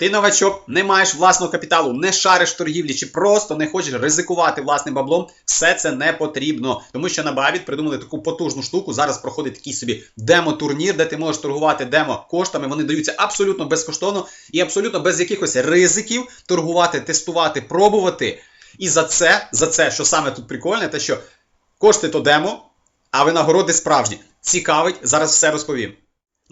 Ти новачок, не маєш власного капіталу, не шариш торгівлі чи просто не хочеш ризикувати власним баблом. Все це не потрібно. Тому що на Bybit придумали таку потужну штуку. Зараз проходить такий собі демо-турнір, де ти можеш торгувати демо коштами. Вони даються абсолютно безкоштовно і абсолютно без якихось ризиків торгувати, тестувати, пробувати. І за це, за це, що саме тут прикольне, те, що кошти то демо, а винагороди справжні. Цікавить, зараз все розповім.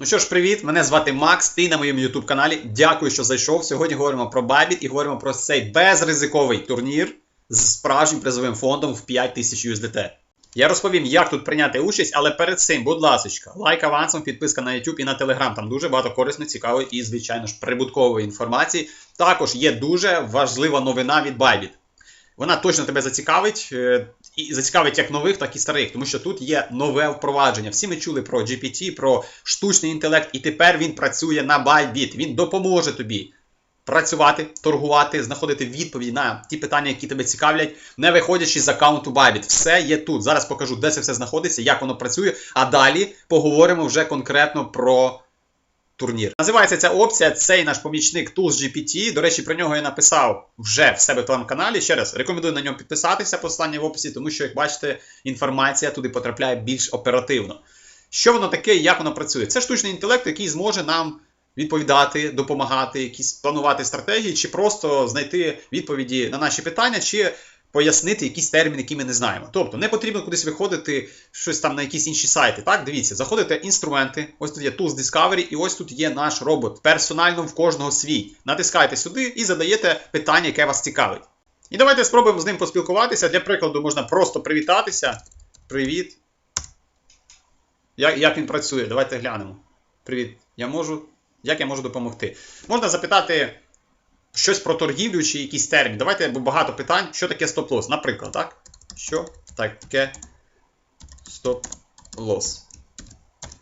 Ну що ж, привіт, мене звати Макс, ти на моєму YouTube каналі. Дякую, що зайшов. Сьогодні говоримо про Bybit і говоримо про цей безризиковий турнір з справжнім призовим фондом в 5000 USDT. Я розповім, як тут прийняти участь, але перед цим, будь ласка, лайк авансом, підписка на YouTube і на Telegram. Там дуже багато корисної, цікавої і, звичайно ж, прибуткової інформації. Також є дуже важлива новина від Bybit. Вона точно тебе зацікавить, е, і зацікавить як нових, так і старих, тому що тут є нове впровадження. Всі ми чули про GPT, про штучний інтелект, і тепер він працює на Bybit. Він допоможе тобі працювати, торгувати, знаходити відповіді на ті питання, які тебе цікавлять, не виходячи з аккаунту Bybit. Все є тут. Зараз покажу, де це все знаходиться, як воно працює. А далі поговоримо вже конкретно про. Турнір. Називається ця опція, цей наш помічник Tools GPT. До речі, про нього я написав вже в себе в телеграм-каналі. Ще раз рекомендую на ньому підписатися, посилання в описі, тому що, як бачите, інформація туди потрапляє більш оперативно. Що воно таке і як воно працює? Це штучний інтелект, який зможе нам відповідати, допомагати, якісь планувати стратегії, чи просто знайти відповіді на наші питання, чи пояснити якісь терміни, які ми не знаємо. Тобто не потрібно кудись виходити щось там на якісь інші сайти. Так, дивіться, заходите інструменти, ось тут є Tools Discovery, і ось тут є наш робот. Персонально в кожного свій. Натискаєте сюди і задаєте питання, яке вас цікавить. І давайте спробуємо з ним поспілкуватися. Для прикладу, можна просто привітатися. Привіт. Як, як він працює? Давайте глянемо. Привіт. Я можу. Як я можу допомогти? Можна запитати щось про торгівлю чи якийсь термін. Давайте, багато питань. Що таке стоп-лос? Наприклад, так? Що таке стоп-лос?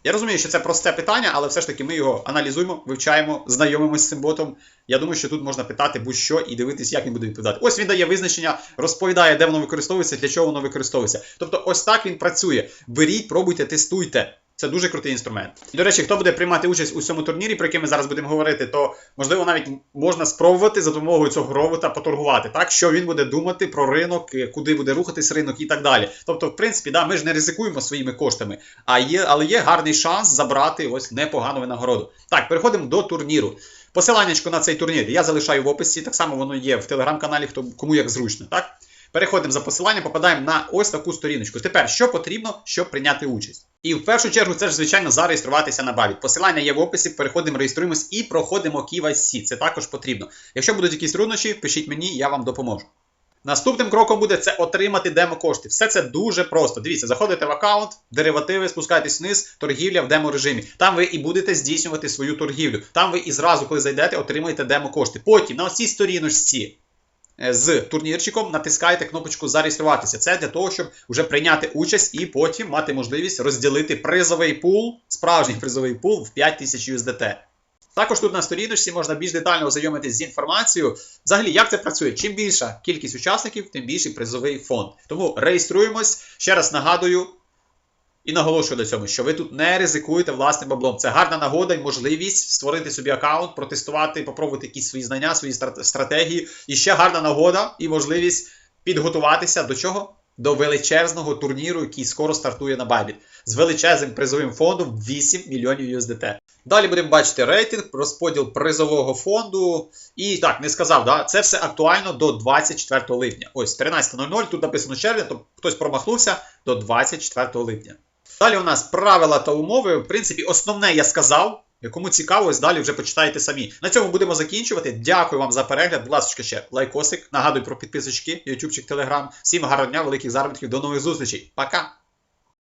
Я розумію, що це просте питання, але все ж таки ми його аналізуємо, вивчаємо, знайомимося з цим ботом. Я думаю, що тут можна питати будь-що і дивитись, як він буде відповідати. Ось він дає визначення, розповідає, де воно використовується, для чого воно використовується. Тобто, ось так він працює. Беріть, пробуйте, тестуйте. Це дуже крутий інструмент. І, до речі, хто буде приймати участь у цьому турнірі, про який ми зараз будемо говорити, то можливо навіть можна спробувати за допомогою цього робота поторгувати, так що він буде думати про ринок, е, куди буде рухатись ринок і так далі. Тобто, в принципі, да, ми ж не ризикуємо своїми коштами, а є, але є гарний шанс забрати ось непогану винагороду. Так, переходимо до турніру. Посиланнячко на цей турнір я залишаю в описі. Так само воно є в телеграм-каналі, хто кому як зручно. так? Переходимо за посиланням, попадаємо на ось таку сторіночку. Тепер, що потрібно, щоб прийняти участь? І в першу чергу це ж, звичайно, зареєструватися на Bybit. Посилання є в описі, переходимо, реєструємось і проходимо KYC. Це також потрібно. Якщо будуть якісь труднощі, пишіть мені, я вам допоможу. Наступним кроком буде це отримати демо-кошти. Все це дуже просто. Дивіться, заходите в аккаунт, деривативи, спускаєтесь вниз, торгівля в демо-режимі. Там ви і будете здійснювати свою торгівлю. Там ви і зразу, коли зайдете, отримаєте демо-кошти. Потім на цій сторіночці з турнірчиком натискаєте кнопочку зареєструватися. Це для того, щоб вже прийняти участь і потім мати можливість розділити призовий пул, справжній призовий пул в 5000 USDT. Також тут на сторіночці можна більш детально ознайомитись з інформацією. Взагалі, як це працює? Чим більша кількість учасників, тим більший призовий фонд. Тому реєструємось. Ще раз нагадую, і наголошую до цьому, що ви тут не ризикуєте власним баблом. Це гарна нагода і можливість створити собі аккаунт, протестувати, попробувати якісь свої знання, свої стратегії. І ще гарна нагода і можливість підготуватися до чого? До величезного турніру, який скоро стартує на Bybit. з величезним призовим фондом 8 мільйонів USDT. Далі будемо бачити рейтинг, розподіл призового фонду. І так, не сказав, да? це все актуально до 24 липня. Ось 13.00, тут написано червня, то хтось промахнувся до 24 липня. Далі у нас правила та умови. В принципі, основне я сказав. Кому цікаво, ось далі вже почитайте самі. На цьому будемо закінчувати. Дякую вам за перегляд. Будь ласка, ще лайкосик. Нагадую про підписочки, ютубчик, телеграм. Всім гарного дня, великих заробітків, до нових зустрічей. Пока!